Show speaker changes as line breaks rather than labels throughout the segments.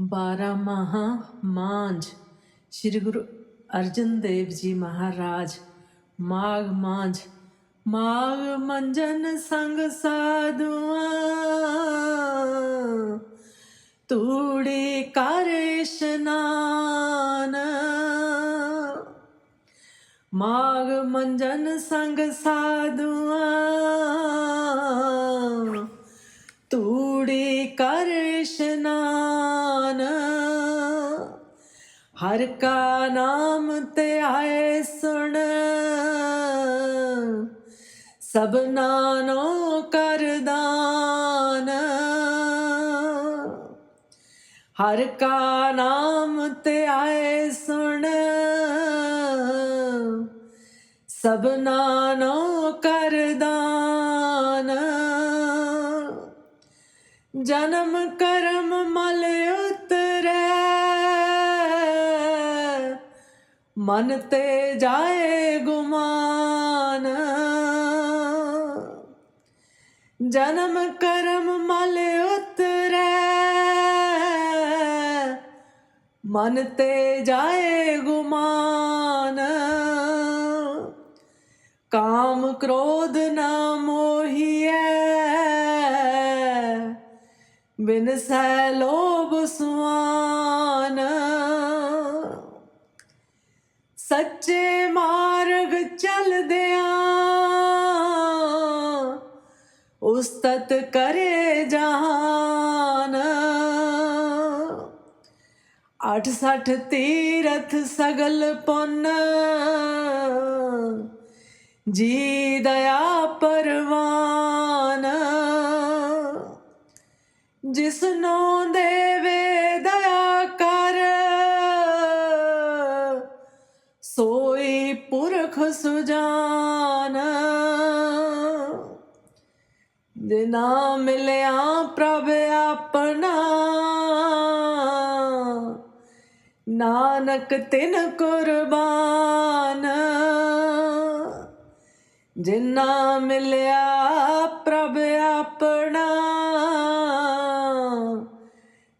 ਬਾਰਾਂ ਮਾਹਾਂ ਮਾਂਝ। ਸ੍ਰੀ ਗੁਰੂ ਅਰਜਨ ਦੇਵ ਜੀ ਮਹਾਰਾਜ, ਮਾਘ ਮਾਂਝ। ਮਾਘ ਮੰਜਨ ਸੰਗ ਸਾਧੂਆਂ, ਤੂੜੀ ਕਰ ਇਸ਼ਨਾਨ। ਮਾਘ ਮੰਜਨ ਸੰਗ ਸਾਧੂਆਂ, ਤੂੜੀ ਕਰ ਹਰ ਕਾ ਨਾਮ ਤੇ ਆਏ ਸੁਣ। ਸਭਨਾ ਨੋ ਕਰਦਾਨ ਹਰ ਕਾ ਨਾਮ ਤੇ ਆਏ ਸੁਣ। ਸਭਨਾ ਨੋ ਕਰਦਾਨ ਜਨਮ ਕਰਮ ਮਲਿਓ ਮਨ ਤੇ ਜਾਏ ਗੁਮਾਨ। ਜਨਮ ਕਰਮ ਮਲ ਉਤਰੈ। ਮਨ ਤੇ ਜਾਏ ਗੁਮਾਨ। ਕਾਮ ਕ੍ਰੋਧ ਨਾ ਮੋਹੀਐ। ਬਿਨ ਸੈ ਲੋਭ ਸੁਆਨ। ਸੱਚੇ ਮਾਰਗ ਚਲਦਿਆਂ ਉਸਤਤ ਕਰੇ ਜਹਾਨ ਅੱਠ ਸੱਠ ਤੀਰਥ ਸਗਲ ਪੁੰਨ, ਜੀ ਦਇਆ ਪਰਵਾਨ। ਜਿਸਨੋਂ ਦੇ ਸੋਈ ਪੁਰਖ ਸੁਜਾਨ ਦਿਨਾ ਮਿਲਿਆ ਪ੍ਰਭ ਆਪਣਾ। ਨਾਨਕ ਤਿਨ ਕੁਰਬਾਨ। ਜਿਨਾ ਮਿਲਿਆ ਪ੍ਰਭ ਆਪਣਾ।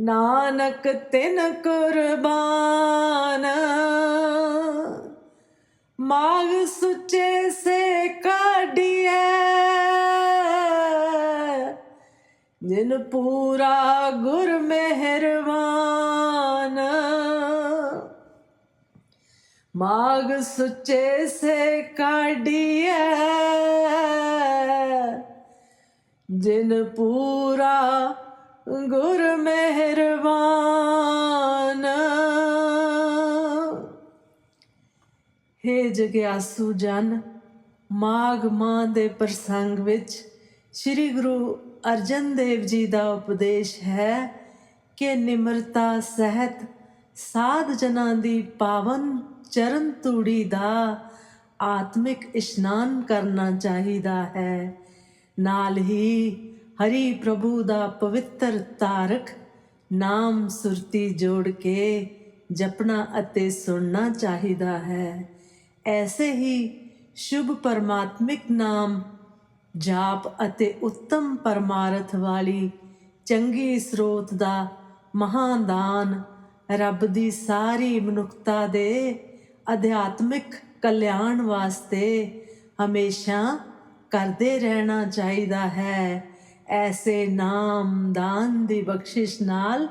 ਨਾਨਕ ਤਿਨ ਕੁਰਬਾਨ। ਮਾਗ ਸੁਚੇ ਸੇ ਕਾਢੀਐ। ਜਿਨ ਪੂਰਾ ਗੁਰ ਮਿਹਰਬਾਨ। ਮਾਗ ਸੁਚੇ ਸੇ ਕਾਢੀਐ। ਜਿਨ ਪੂਰਾ ਗੁਰ ਮਿਹਰਬਾਨ। ਹੇ ਜਗਿਆਸੂ ਜਨ, ਮਾਘ ਮਾਂ ਦੇ ਪ੍ਰਸੰਗ ਵਿੱਚ ਸ੍ਰੀ ਗੁਰੂ ਅਰਜਨ ਦੇਵ ਜੀ ਦਾ ਉਪਦੇਸ਼ ਹੈ ਕਿ ਨਿਮਰਤਾ, ਸਹਿਤ, ਸਾਧ ਜਨਾਂ ਦੀ ਪਾਵਨ ਚਰਨ ਤੂੜੀ ਦਾ ਆਤਮਿਕ ਇਸ਼ਨਾਨ ਕਰਨਾ ਚਾਹੀਦਾ ਹੈ। ਨਾਲ ਹੀ ਹਰੀ ਪ੍ਰਭੂ ਦਾ ਪਵਿੱਤਰ ਤਾਰਕ ਨਾਮ ਸੁਰਤੀ ਜੋੜ ਕੇ ਜਪਣਾ ਅਤੇ ਸੁਣਨਾ ਚਾਹੀਦਾ ਹੈ। ਐਸੇ ਹੀ ਸ਼ੁਭ ਪਰਮਾਤਮਿਕ ਨਾਮ ਜਾਪ ਅਤੇ ਉੱਤਮ ਪਰਮਾਰਥ ਵਾਲੀ ਚੰਗੀ ਸਰੋਤ ਦਾ ਮਹਾਦਾਨ ਰੱਬ ਦੀ ਸਾਰੀ ਮਨੁੱਖਤਾ ਦੇ ਅਧਿਆਤਮਿਕ ਕਲਿਆਣ ਵਾਸਤੇ ਹਮੇਸ਼ਾ ਕਰਦੇ ਰਹਿਣਾ ਚਾਹੀਦਾ ਹੈ। ਐਸੇ ਨਾਮ ਦਾਨ ਦੀ ਬਖਸ਼ਿਸ਼ ਨਾਲ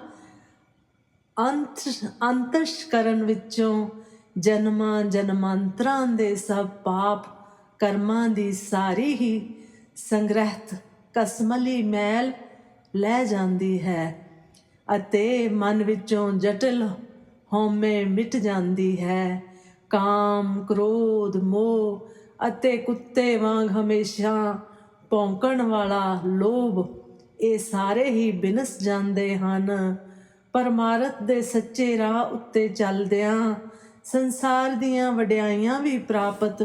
ਅੰਤ ਅੰਤਸ਼ ਕਰਨ ਵਿੱਚੋਂ ਜਨਮਾਂ ਜਨਮਾਂਤਰਾਂ ਦੇ ਸਭ ਪਾਪ ਕਰਮਾਂ ਦੀ ਸਾਰੀ ਹੀ ਸੰਗ੍ਰਹਿਤ ਕਸਮਲੀ ਮੈਲ ਲੈ ਜਾਂਦੀ ਹੈ ਅਤੇ ਮਨ ਵਿੱਚੋਂ ਜਟਲ ਹਉਮੈ ਮਿਟ ਜਾਂਦੀ ਹੈ। ਕਾਮ, ਕ੍ਰੋਧ, ਮੋਹ ਅਤੇ ਕੁੱਤੇ ਵਾਂਗ ਹਮੇਸ਼ਾ ਭੌਂਕਣ ਵਾਲਾ ਲੋਭ ਇਹ ਸਾਰੇ ਹੀ ਬਿਨਸ ਜਾਂਦੇ ਹਨ। ਪਰਮਾਰਥ ਦੇ ਸੱਚੇ ਰਾਹ ਉੱਤੇ ਚੱਲਦਿਆਂ ਸੰਸਾਰ ਦੀਆਂ ਵਡਿਆਈਆਂ ਵੀ ਪ੍ਰਾਪਤ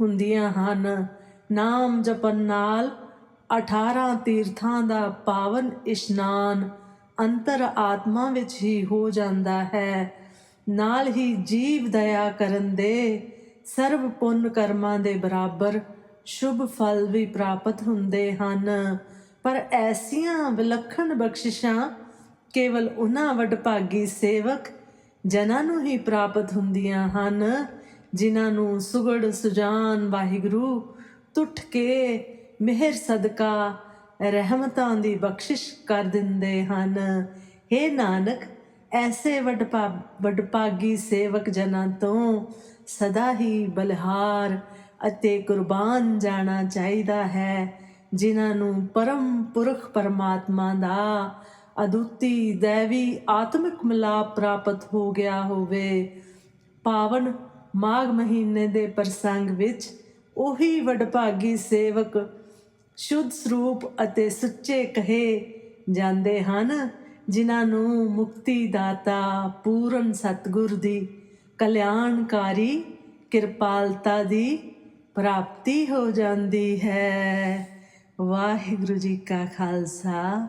ਹੁੰਦੀਆਂ ਹਨ। ਨਾਮ ਜਪਨ ਨਾਲ 18 ਤੀਰਥਾਂ ਦਾ ਪਾਵਨ ਇਸ਼ਨਾਨ ਅੰਤਰ ਆਤਮਾ ਵਿੱਚ ਹੀ ਹੋ ਜਾਂਦਾ ਹੈ। ਨਾਲ ਹੀ ਜੀਵ ਦਇਆ ਕਰਨ ਦੇ ਸਰਬ ਪੁੰਨ ਕਰਮਾਂ ਦੇ ਬਰਾਬਰ ਸ਼ੁਭ ਫਲ ਵੀ ਪ੍ਰਾਪਤ ਹੁੰਦੇ ਹਨ। ਪਰ ਐਸੀਆਂ ਵਿਲੱਖਣ ਬਖਸ਼ਿਸ਼ਾਂ ਕੇਵਲ ਉਹਨਾਂ ਵਡਭਾਗੀ ਸੇਵਕ ਜਨਾਂ ਨੂੰ ਹੀ ਪ੍ਰਾਪਤ ਹੁੰਦੀਆਂ ਹਨ, ਜਿਨ੍ਹਾਂ ਨੂੰ ਸੁਗੜ ਸੁਜਾਨ ਵਾਹਿਗੁਰੂ ਟੁੱਟ ਕੇ ਮਿਹਰ ਸਦਕਾ ਰਹਿਮਤਾਂ ਦੀ ਬਖਸ਼ਿਸ਼ ਕਰ ਦਿੰਦੇ ਹਨ। हे ਨਾਨਕ, ਐਸੇ ਵਡਭਾ, ਵਡਭਾਗੀ ਸੇਵਕ ਜਨਾਂ ਤੋਂ ਸਦਾ ਹੀ ਬਲਹਾਰ ਅਤੇ ਕੁਰਬਾਨ ਜਾਣਾ ਚਾਹੀਦਾ ਹੈ, ਜਿਨ੍ਹਾਂ ਨੂੰ ਪਰਮ ਪੁਰਖ ਪਰਮਾਤਮਾ ਦਾ ਅਦੁੱਤੀ ਦੇਵੀ ਆਤਮਿਕ ਮਿਲਾਪ ਪ੍ਰਾਪਤ ਹੋ ਗਿਆ ਹੋਵੇ। ਪਾਵਨ ਮਾਘ ਮਹੀਨੇ ਦੇ ਪ੍ਰਸੰਗ ਵਿੱਚ ਉਹੀ ਵਡਭਾਗੀ ਸੇਵਕ ਸ਼ੁੱਧ ਸਰੂਪ ਅਤੇ ਸੁੱਚੇ ਕਹੇ ਜਾਂਦੇ ਹਨ, ਜਿਨ੍ਹਾਂ ਨੂੰ ਮੁਕਤੀ ਦਾਤਾ ਪੂਰਨ ਸਤਗੁਰ ਦੀ ਕਲਿਆਣਕਾਰੀ ਕਿਰਪਾਲਤਾ ਦੀ ਪ੍ਰਾਪਤੀ ਹੋ ਜਾਂਦੀ ਹੈ। ਵਾਹਿਗੁਰੂ ਜੀ ਕਾ ਖਾਲਸਾ।